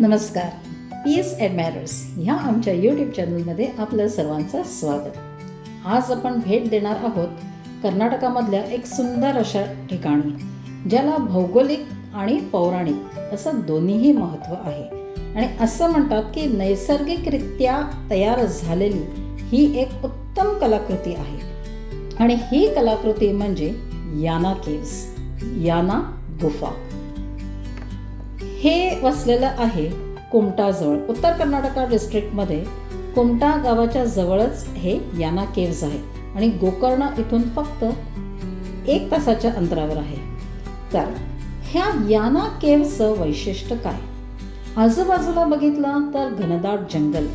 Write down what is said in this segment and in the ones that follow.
नमस्कार. पीस ॲडमायरर्स ह्या आमच्या यूट्यूब चॅनलमध्ये आपलं सर्वांचं स्वागत. आज आपण भेट देणार आहोत कर्नाटकामधल्या एक सुंदर अशा ठिकाणी ज्याला भौगोलिक आणि पौराणिक असं दोन्हीही महत्त्व आहे. आणि असं म्हणतात की नैसर्गिकरित्या तयार झालेली ही एक उत्तम कलाकृती आहे. आणि ही कलाकृती म्हणजे याना केव्स याना गुफा. हे वसलेलं आहे कुमटाजवळ. उत्तर कर्नाटका डिस्ट्रिक्टमध्ये कुमटा गावाच्या जवळच हे याना केव्ज आहे आणि गोकर्ण इथून फक्त एक तासाच्या अंतरावर आहे. तर ह्या याना केव्जचं वैशिष्ट्य काय? आजूबाजूला बघितलं तर घनदाट जंगल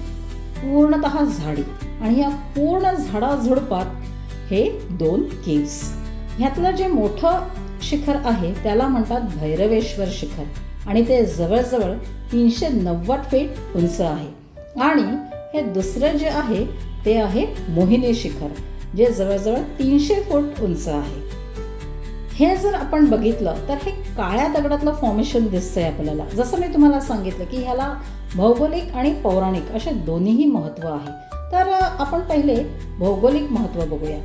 पूर्णत झाडी आणि या पूर्ण झाडाझुडपात हे दोन केव्स ह्यातलं जे मोठं शिखर आहे त्याला म्हणतात भैरवेश्वर शिखर. आणि ते जवळजवळ तीनशे नव्वद फीट उंच आहे. आणि हे दुसरं जे आहे ते आहे मोहिनी शिखर जे जवळजवळ तीनशे फूट उंच आहे. हे जर आपण बघितलं तर हे काळ्या दगडातलं फॉर्मेशन दिसतंय आपल्याला. जसं मी तुम्हाला सांगितलं की ह्याला भौगोलिक आणि पौराणिक असे दोन्हीही महत्त्व आहे. तर आपण पहिले भौगोलिक महत्त्व बघूया.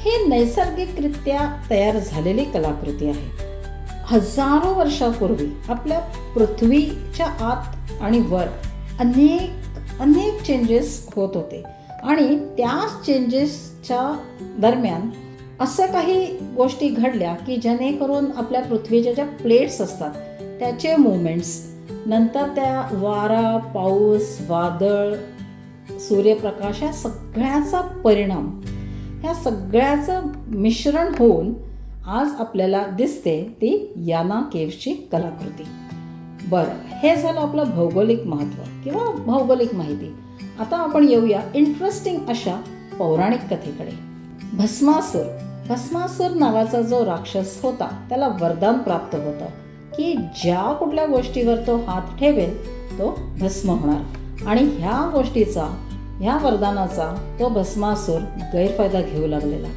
हे नैसर्गिकरित्या तयार झालेली कलाकृती आहे. हजारो वर्षापूर्वी आपल्या पृथ्वीच्या आत आणि वर अनेक अनेक चेंजेस होत होते. आणि त्याच चेंजेसच्या दरम्यान असं काही गोष्टी घडल्या की जेणेकरून आपल्या पृथ्वीच्या ज्या प्लेट्स असतात त्याचे मुवमेंट्स नंतर त्या वारा पाऊस वादळ सूर्यप्रकाश या सगळ्याचा परिणाम ह्या सगळ्याचं मिश्रण होऊन आज आपल्याला दिसते ती याना केव्हची कलाकृती. बरं हे झालं आपलं भौगोलिक महत्त्व किंवा भौगोलिक माहिती. आता आपण येऊया इंटरेस्टिंग अशा पौराणिक कथेकडे. भस्मासूर. भस्मासूर नावाचा जो राक्षस होता त्याला वरदान प्राप्त होतं की ज्या कुठल्या गोष्टीवर तो हात ठेवेल तो भस्म होणार. आणि ह्या गोष्टीचा ह्या वरदानाचा तो भस्मासूर गैरफायदा घेऊ लागलेला.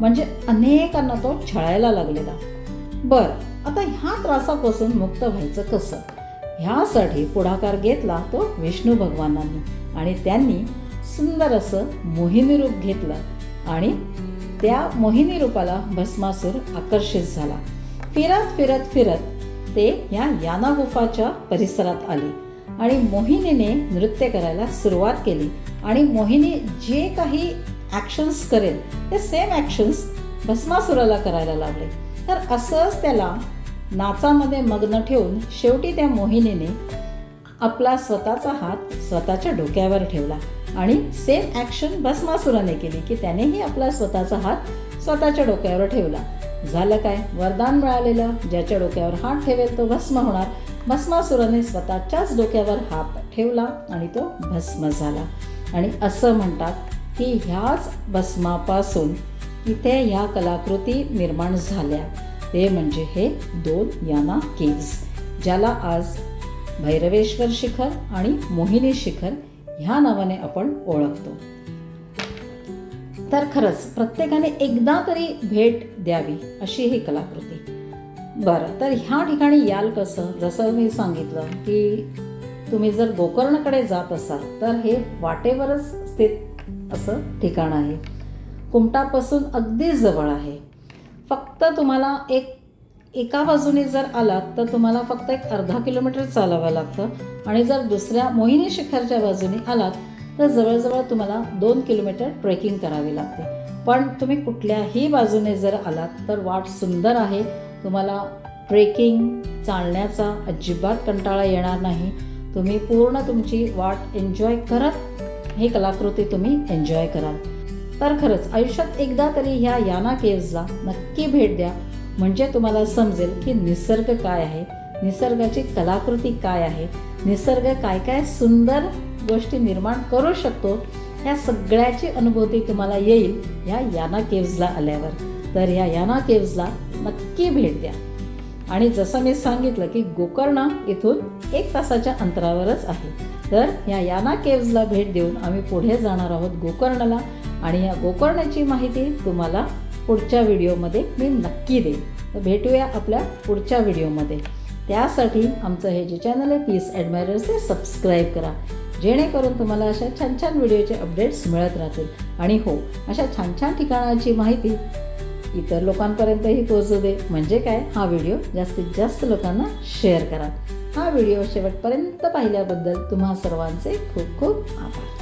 म्हणजे अनेकांना तो छळायला लागलेला. बरं आता ह्या त्रासापासून मुक्त व्हायचं कसं? ह्यासाठी पुढाकार घेतला तो विष्णू भगवानांनी आणि त्यांनी सुंदर असं मोहिनी रूप घेतलं आणि त्या मोहिनी रूपाला भस्मासूर आकर्षित झाला. फिरत फिरत फिरत ते या याना गुफाच्या परिसरात आले आणि मोहिनीने नृत्य करायला सुरुवात केली आणि मोहिनी जे काही ॲक्शन्स करेल. ते सेम ॲक्शन्स भस्मासुराला करायला लागले. तर असंच त्याला नाचामध्ये मग्न ठेवून शेवटी त्या मोहिनीने आपला स्वतःचा हात स्वतःच्या डोक्यावर ठेवला आणि सेम ॲक्शन भस्मासुराने केली की त्यानेही आपला स्वतःचा हात स्वतःच्या डोक्यावर ठेवला. झालं काय? वरदान मिळालेलं. ज्याच्या डोक्यावर हात ठेवेल तो भस्म होणार. भस्मासुराने स्वतःच्याच डोक्यावर हात ठेवला आणि तो भस्म झाला. आणि असं म्हणतात की ह्याच भस्मापासून इथे ह्या कलाकृती निर्माण झाल्या. ते म्हणजे हे दोन याना केव्स ज्याला आज भैरवेश्वर शिखर आणि मोहिनी शिखर ह्या नावाने आपण ओळखतो. तर खरंच प्रत्येकाने एकदा तरी भेट द्यावी अशी ही कलाकृती. बरं तर ह्या ठिकाणी याल कसं? जसं मी सांगितलं की तुम्ही जर गोकर्णकडे जात असाल तर हे वाटेवरच स्थित असं ठिकाण आहे. कुमटापासून अगदी जवळ आहे. फक्त तुम्हाला एक एका बाजूने जर आलात तर तुम्हाला फक्त एक अर्धा किलोमीटर चालावं लागतं. आणि जर दुसऱ्या मोहिनी शिखरच्या बाजूने आलात तर जवळजवळ तुम्हाला दोन किलोमीटर ट्रेकिंग करावी लागते. पण तुम्ही कुठल्याही बाजूने जर आलात तर वाट सुंदर आहे. तुम्हाला ट्रेकिंग चालण्याचा अजिबात कंटाळा येणार नाही. तुम्ही पूर्ण तुमची वाट एन्जॉय करत ही कलाकृती तुम्ही एन्जॉय कराल. तर खरंच आयुष्यात एकदा तरी ह्या याना केव्जला नक्की भेट द्या. म्हणजे तुम्हाला समजेल की निसर्ग काय आहे निसर्गाची कलाकृती काय आहे निसर्ग काय काय सुंदर गोष्टी निर्माण करू शकतो. ह्या सगळ्याची अनुभूती तुम्हाला येईल ह्या याना केव्जला आल्यावर. तर ह्या याना केव्जला नक्की भेट द्या. आणि जसं मी सांगितलं की गोकर्ण इथून एक तासाच्या अंतरावरच आहे. तर या याना केव्जला भेट देऊन आम्ही पुढे जाणार आहोत गोकर्णला आणि या गोकर्णाची माहिती तुम्हाला पुढच्या व्हिडिओमध्ये मी नक्की देईन. तर भेटूया आपल्या पुढच्या व्हिडिओमध्ये. त्यासाठी आमचं हे जे चॅनल आहे पीस ॲडमायरर्स ते सबस्क्राईब करा. जेणेकरून तुम्हाला अशा छान छान व्हिडिओचे अपडेट्स मिळत राहतील. आणि हो अशा छान छान ठिकाणाची माहिती इतर लोकांपर्यंतही पोहोचू दे. म्हणजे काय? हा व्हिडिओ जास्तीत जास्त लोकांना शेअर करा. हा व्हिडिओ शेवटपर्यंत पाहिल्याबद्दल तुम्हा सर्वांचे खूप खूप आभार.